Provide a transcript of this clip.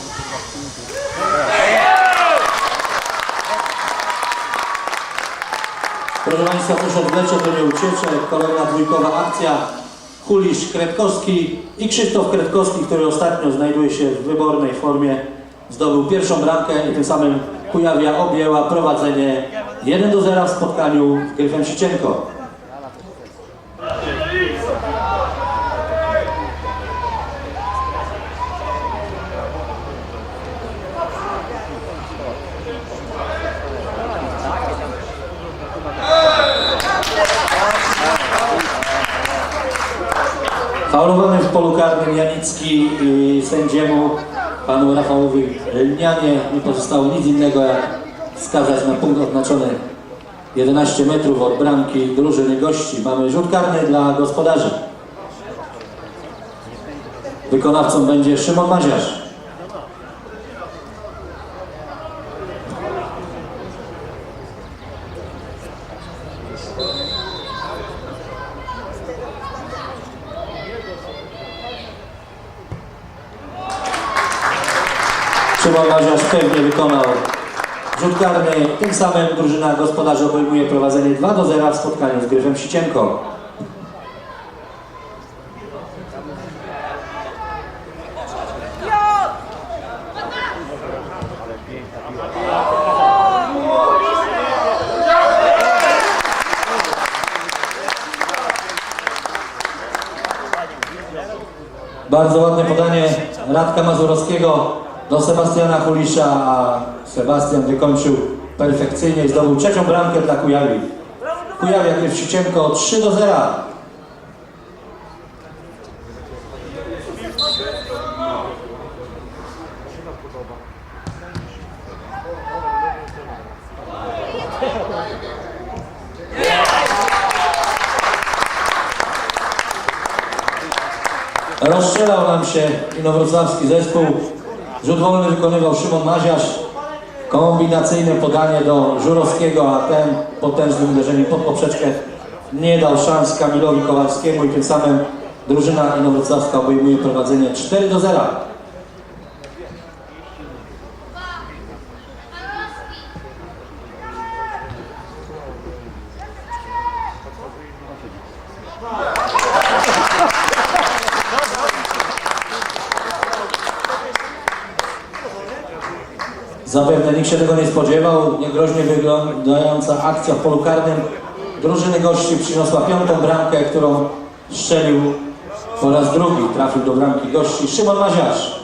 mam kurwa w kółku. Proszę Państwa, proszę odleczę, to nie. Kolejna dwójkowa akcja. Hulisz Kretkowski i Krzysztof Kretkowski, który ostatnio znajduje się w wybornej formie, zdobył pierwszą bramkę i tym samym Kujawia objęła prowadzenie 1 do 0 w spotkaniu z Gryfem Sicienko. Faulowany w polu karnym Janicki i sędziemu panu Rafałowi Lnianie nie pozostało nic innego jak wskazać na punkt oznaczony 11 metrów od bramki drużyny gości. Mamy rzut karny dla gospodarzy. Wykonawcą będzie Szymon Maziarz. Szymon Maziarz pewnie wykonał rzut karny. Tym samym drużyna gospodarzy obejmuje prowadzenie 2 do 0 w spotkaniu z Gryfem Sicienko. Bardzo ładne podanie Radka Mazurowskiego do Sebastiana Kulisza, a Sebastian wykończył perfekcyjnie i zdobył trzecią bramkę dla Kujawi. Kujawia Krywsicienko 3 do 0. Rozstrzelał nam się inowrocławski zespół. Rzut wolny wykonywał Szymon Maziarz. Kombinacyjne podanie do Żurowskiego, a ten potężnym uderzeniem pod poprzeczkę nie dał szans Kamilowi Kowalskiemu i tym samym drużyna inowrocławska obejmuje prowadzenie 4 do 0. Zapewne nikt się tego nie spodziewał. Niegroźnie wyglądająca akcja w polu karnym drużyny gości przyniosła piątą bramkę, którą strzelił po raz drugi. Trafił do bramki gości Szymon Maziarz.